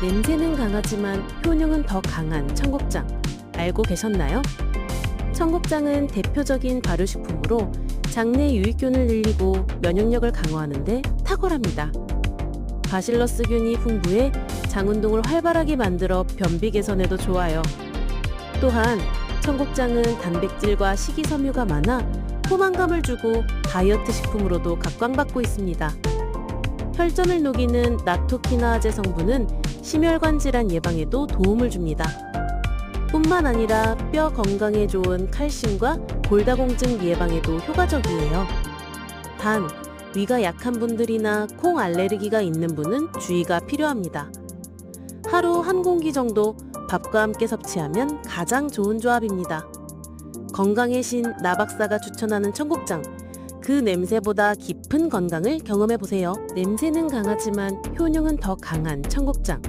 냄새는 강하지만 효능은 더 강한 청국장. 알고 계셨나요? 청국장은 대표적인 발효식품으로 장내 유익균을 늘리고 면역력을 강화하는데 탁월합니다. 바실러스균이 풍부해 장 운동을 활발하게 만들어 변비 개선에도 좋아요. 또한 청국장은 단백질과 식이섬유가 많아 포만감을 주고 다이어트 식품으로도 각광받고 있습니다. 혈전을 녹이는 나토키나아제 성분은 심혈관 질환 예방에도 도움을 줍니다. 뿐만 아니라 뼈 건강에 좋은 칼슘과 골다공증 예방에도 효과적이에요. 단, 위가 약한 분들이나 콩 알레르기가 있는 분은 주의가 필요합니다. 하루 한 공기 정도 밥과 함께 섭취하면 가장 좋은 조합입니다. 건강의 신 나박사가 추천하는 청국장. 그 냄새보다 깊은 건강을 경험해 보세요. 냄새는 강하지만 효능은 더 강한 청국장.